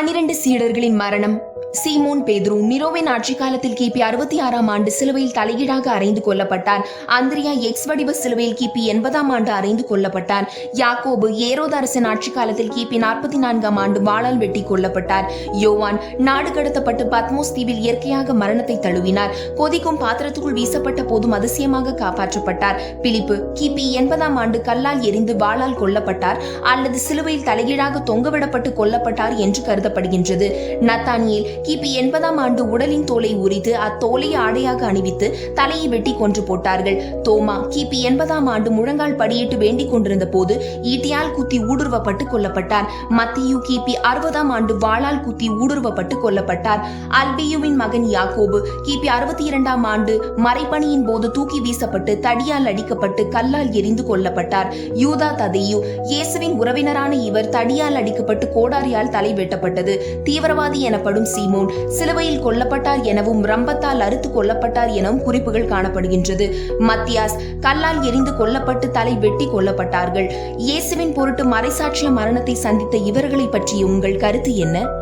பனிரெண்டு சீடர்களின் மரணம். சீமோன் பேதுரு நிரோவின் ஆட்சி காலத்தில் கிபி அறுபத்தி ஆறாம் ஆண்டு சிலுவையில் தலைகீழாக அறைந்து கொல்லப்பட்டார் அந்திரியா எக்ஸ் வடிவ சிலுவையில் கிபி எண்பதாம் ஆண்டு அறைந்து கொல்லப்பட்டார் யாக்கோபு ஏரோத அரசன் ஆட்சி காலத்தில் கிபி நாற்பத்தி நான்காம் ஆண்டு வாளால் வெட்டி கொல்லப்பட்டார். யோவான் நாடு கடத்தப்பட்டு பத்மோஸ் தீவில் இயற்கையாக மரணத்தை தழுவினார். கொதிக்கும் பாத்திரத்துக்குள் வீசப்பட்ட போதும் அதிசயமாக காப்பாற்றப்பட்டார். பிலிப்பு கிபி எண்பதாம் ஆண்டு கல்லால் எரிந்து வாளால் கொல்லப்பட்டார் அல்லது சிலுவையில் தலையீடாக தொங்கவிடப்பட்டு கொல்லப்பட்டார் என்று கருதப்படுகின்றது. நத்தானியில் கிபி எண்பதாம் ஆண்டு உடலின் தோலை உரித்து அத்தோலை ஆடையாக அணிவித்து தலையை வெட்டி கொன்று போட்டார்கள். தோமா கிபி எண்பதாம் ஆண்டு முழங்கால் படியிட்டு வேண்டிக் கொண்டிருந்த போது ஈட்டியால் குத்தி ஊடுருவப்பட்டு கொல்லப்பட்டார். மத்தியு கிபி அறுபதாம் ஆண்டு வாளால் குத்தி ஊடுருவப்பட்டு கொல்லப்பட்டார். அல்பியுவின் மகன் யாக்கோபு கிபி அறுபத்தி இரண்டாம் ஆண்டு மறைப்பணியின் போது தூக்கி வீசப்பட்டு தடியால் அடிக்கப்பட்டு கல்லால் எரிந்து கொல்லப்பட்டார். யூதா ததையு இயேசுவின் உறவினரான இவர் தடியால் அடிக்கப்பட்டு கோடாரியால் தலை வெட்டப்பட்டது. தீவிரவாதி எனப்படும் சீமோன் சிலுவையில் கொல்லப்பட்டார் எனவும் ரம்பத்தால் அறுத்து கொல்லப்பட்டார் எனவும் குறிப்புகள் காணப்படுகின்றது. மத்தியாஸ் கல்லால் எரிந்து கொல்லப்பட்டு தலை வெட்டி கொல்லப்பட்டார்கள். இயேசுவின் பொருட்டு மறைசாட்சிய மரணத்தை சந்தித்த இவர்களை பற்றிய உங்கள் கருத்து என்ன?